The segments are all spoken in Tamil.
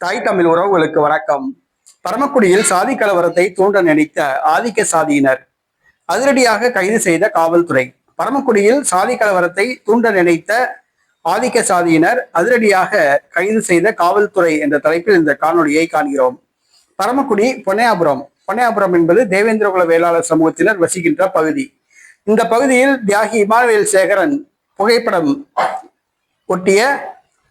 தாய் தமிழ் உறவுகளுக்கு வணக்கம். பரமக்குடியில் சாதி கலவரத்தை தூண்ட நினைத்த ஆதிக்க சாதியினர். அதிரடியாக கைது செய்த காவல்துறை. பரமக்குடியில் சாதி கலவரத்தை தூண்ட நினைத்த ஆதிக்க சாதியினர் அதிரடியாக கைது செய்த காவல்துறை என்ற தலைப்பில் இந்த காணொலியை காண்கிறோம். பரமக்குடி பொன்னையாபுரம். பொன்னையாபுரம் என்பது தேவேந்திரகுல வேளாளர் சமூகத்தினர் வசிக்கின்ற பகுதி. இந்த பகுதியில் தியாகி இமானுவேல் சேகரன் புகைப்படம் ஒட்டிய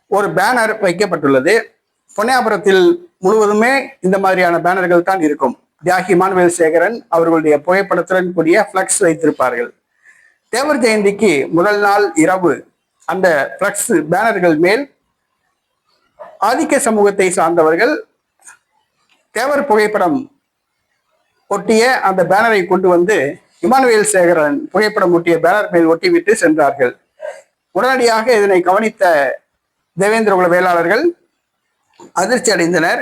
ஒரு பேனர் வைக்கப்பட்டுள்ளது. பொன்னியாபுரத்தில் முழுவதுமே இந்த மாதிரியான பேனர்கள் தான் இருக்கும். தியாகி மான்வேல் சேகரன் அவர்களுடைய புகைப்படத்துடன் கூடிய ஃப்ளக்ஸ் வைத்திருப்பார்கள். தேவர் ஜெயந்திக்கு முதல் நாள் இரவு அந்த ஃப்ளக்ஸ் பேனர்கள் மேல் ஆதிக்க சமூகத்தை சார்ந்தவர்கள் தேவர் புகைப்படம் ஒட்டிய அந்த பேனரை கொண்டு வந்து இமானுவேல் சேகரன் புகைப்படம் ஒட்டிய பேனர் மேல் ஒட்டிவிட்டு சென்றார்கள். உடனடியாக இதனை கவனித்த தேவேந்திர குல வேளாளர்கள் அதிர்ச்சி அடைந்தனர்.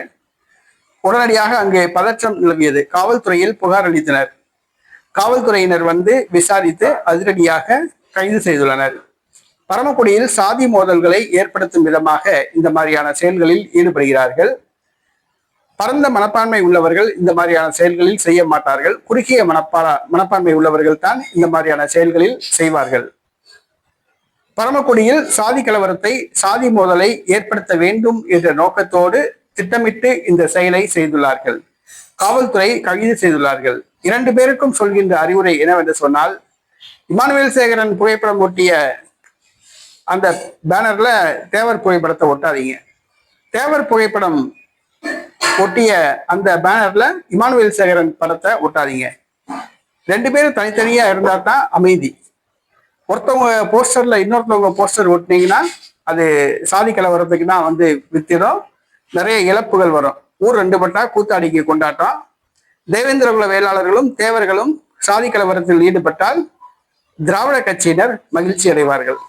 உடனடியாக அங்கே பதற்றம் நிலவியது. காவல்துறையில் புகார் அளித்தனர். காவல்துறையினர் வந்து விசாரித்து அதிரடியாக கைது செய்துள்ளனர். பரமக்குடியில் சாதி மோதல்களை ஏற்படுத்தும் விதமாக இந்த மாதிரியான செயல்களில் ஈடுபடுகிறார்கள். பரந்த மனப்பான்மை உள்ளவர்கள் இந்த மாதிரியான செயல்களில் செய்ய மாட்டார்கள். குறுகிய மனப்பா மனப்பான்மை உள்ளவர்கள் தான் இந்த மாதிரியான செயல்களில் செய்வார்கள். பரமக்குடியில் சாதி கலவரத்தை சாதி மோதலை ஏற்படுத்த வேண்டும் என்ற நோக்கத்தோடு திட்டமிட்டு இந்த செயலை செய்துள்ளார்கள். காவல்துறை கைது செய்துள்ளார்கள். இரண்டு பேருக்கும் சொல்கின்ற அறிவுரை என்னவென்று சொன்னால் இமானுவேல் சேகரன் புகைப்படம் ஒட்டிய அந்த பேனர்ல தேவர் புகைப்படத்தை ஒட்டாதீங்க. தேவர் புகைப்படம் ஒட்டிய அந்த பேனர்ல இமானுவேல் சேகரன் படத்தை ஒட்டாதீங்க. ரெண்டு பேரும் தனித்தனியா இருந்தா தான் அமைதி. ஒருத்தவங்க போஸ்டர்ல இன்னொருத்தவங்க போஸ்டர் ஒட்டினீங்கன்னா அது சாதி கலவரத்துக்கு தான் வந்து வித்திடும். நிறைய இழப்புகள் வரும். ஊர் ரெண்டு பட்டா கூத்தாடிக்கு கொண்டாட்டம். தேவேந்திரகுல வேளாளர்களும் தேவர்களும் சாதி கலவரத்தில் ஈடுபட்டால் திராவிட கட்சியினர் மகிழ்ச்சி அடைவார்கள்.